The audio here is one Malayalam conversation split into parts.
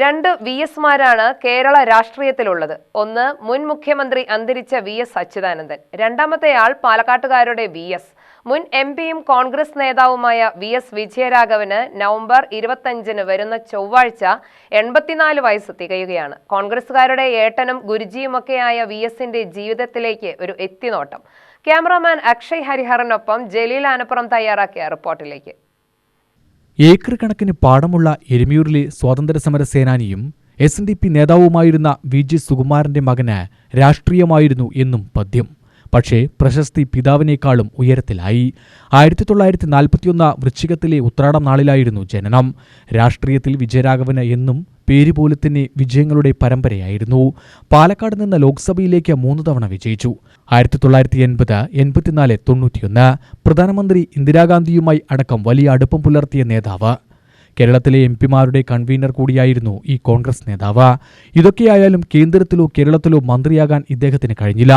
രണ്ട് വി എസ്മാരാണ് കേരള രാഷ്ട്രീയത്തിലുള്ളത്. ഒന്ന് മുൻ മുഖ്യമന്ത്രി അന്തരിച്ച വി എസ് അച്യുതാനന്ദൻ. രണ്ടാമത്തെയാൾ പാലക്കാട്ടുകാരുടെ വി എസ്. മുൻ എം പിയും കോൺഗ്രസ് നേതാവുമായ വി എസ് വിജയരാഘവന് നവംബർ ഇരുപത്തഞ്ചിന് വരുന്ന ചൊവ്വാഴ്ച എൺപത്തിനാല് വയസ്സ് തികയുകയാണ്. കോൺഗ്രസുകാരുടെ ഏട്ടനും ഗുരുജിയുമൊക്കെയായ വി എസിന്റെ ജീവിതത്തിലേക്ക് ഒരു എത്തിനോട്ടം. ക്യാമറാമാൻ അക്ഷയ് ഹരിഹറിനൊപ്പം ജലീൽ ആനപ്പുറം തയ്യാറാക്കിയ റിപ്പോർട്ടിലേക്ക്. ഏക്കർ കണക്കിന് പാടമുള്ള എരുമിയൂരിലെ സ്വാതന്ത്ര്യസമര സേനാനിയും എസ് എൻ ഡി പി നേതാവുമായിരുന്ന വി ജി സുകുമാരന്റെ മകന് രാഷ്ട്രീയമായിരുന്നു എന്നും പദ്യം. പക്ഷേ പ്രശസ്തി പിതാവിനേക്കാളും ഉയരത്തിലായി. ആയിരത്തി തൊള്ളായിരത്തി നാൽപ്പത്തിയൊന്ന് വൃശ്ചികത്തിലെ ഉത്രാടം നാളിലായിരുന്നു ജനനം. രാഷ്ട്രീയത്തിൽ വിജയരാഘവന് എന്നും പേരുപോലെ തന്നെ വിജയങ്ങളുടെ പരമ്പരയായിരുന്നു. പാലക്കാട് നിന്ന് ലോക്സഭയിലേക്ക് മൂന്ന് തവണ വിജയിച്ചു. ആയിരത്തി തൊള്ളായിരത്തി എൺപത് എൺപത്തിനാല് തൊണ്ണൂറ്റിയൊന്ന് പ്രധാനമന്ത്രി ഇന്ദിരാഗാന്ധിയുമായി അടക്കം വലിയ അടുപ്പം പുലർത്തിയ നേതാവ്. കേരളത്തിലെ എം പിമാരുടെ കൺവീനർ കൂടിയായിരുന്നു ഈ കോൺഗ്രസ് നേതാവ്. ഇതൊക്കെയായാലും കേന്ദ്രത്തിലോ കേരളത്തിലോ മന്ത്രിയാകാൻ ഇദ്ദേഹത്തിന് കഴിഞ്ഞില്ല.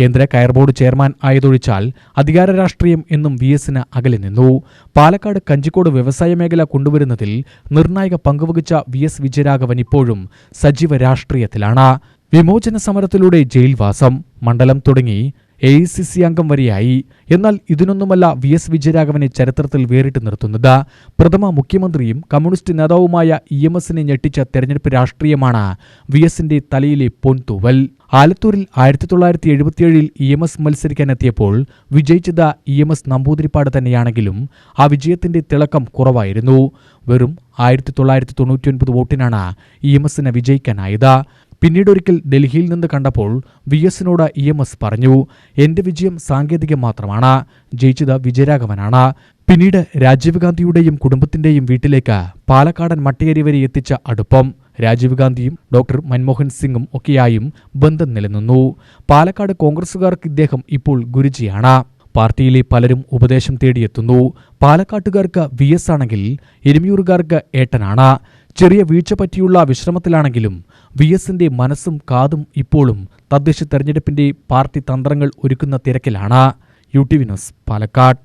കേന്ദ്ര കയർ ബോർഡ് ചെയർമാൻ ആയതൊഴിച്ചാൽ അധികാര രാഷ്ട്രീയം എന്നും വി എസിന് അകലെ നിന്നു. പാലക്കാട് കഞ്ചിക്കോട് വ്യവസായ മേഖല കൊണ്ടുവരുന്നതിൽ നിർണായക പങ്കുവഹിച്ച വി എസ് വിജയരാഘവൻ ഇപ്പോഴും സജീവ രാഷ്ട്രീയത്തിലാണ്. വിമോചന സമരത്തിലൂടെ ജയിൽവാസം മണ്ഡലം തുടങ്ങി എ ഐ സി സി അംഗം വരെയായി. എന്നാൽ ഇതിനൊന്നുമല്ല വി എസ് വിജയരാഘവനെ ചരിത്രത്തിൽ വേറിട്ട് നിർത്തുന്നത്. പ്രഥമ മുഖ്യമന്ത്രിയും കമ്മ്യൂണിസ്റ്റ് നേതാവുമായ ഇ എം എസിനെ ഞെട്ടിച്ച തെരഞ്ഞെടുപ്പ് രാഷ്ട്രീയമാണ് വി എസിന്റെ തലയിലെ പൊൻതൂവൽ. ആലത്തൂരിൽ ആയിരത്തി തൊള്ളായിരത്തി എഴുപത്തിയേഴിൽ ഇ എം എസ് മത്സരിക്കാനെത്തിയപ്പോൾ വിജയിച്ചത് ഇ എം എസ് നമ്പൂതിരിപ്പാട് തന്നെയാണെങ്കിലും ആ വിജയത്തിന്റെ തിളക്കം കുറവായിരുന്നു. വെറും ആയിരത്തി തൊള്ളായിരത്തി തൊണ്ണൂറ്റിയൊൻപത് വോട്ടിനാണ് ഇ എം എസിന് വിജയിക്കാനായത്. പിന്നീടൊരിക്കൽ ഡൽഹിയിൽ നിന്ന് കണ്ടപ്പോൾ വി എസിനോട് ഇ എം എസ് പറഞ്ഞു എന്റെ വിജയം സാങ്കേതികം മാത്രമാണ്. ജയിച്ചത് വിജയരാഘവനാണ്. പിന്നീട് രാജീവ് ഗാന്ധിയുടെയും കുടുംബത്തിന്റെയും വീട്ടിലേക്ക് പാലക്കാടൻ മട്ടേരി വരെ എത്തിച്ച അടുപ്പം രാജീവ് ഗാന്ധിയും ഡോക്ടർ മൻമോഹൻ സിംഗും ഒക്കെയായും ബന്ധം നിലനിന്നു. പാലക്കാട് കോൺഗ്രസുകാർക്ക് ഇദ്ദേഹം ഇപ്പോൾ ഗുരുജിയാണ്. പാർട്ടിയിലെ പലരും ഉപദേശം തേടിയെത്തുന്നു. പാലക്കാട്ടുകാർക്ക് വി എസ് ആണെങ്കിൽ എരുമിയൂറുകാർക്ക് ഏട്ടനാണ്. ചെറിയ വീഴ്ച പറ്റിയുള്ള വിശ്രമത്തിലാണെങ്കിലും വി എസിന്റെ മനസ്സും കാതും ഇപ്പോഴും തദ്ദേശ തെരഞ്ഞെടുപ്പിന്റെ പാർട്ടി തന്ത്രങ്ങൾ ഒരുക്കുന്ന തിരക്കിലാണ്. U T V news Palakkad.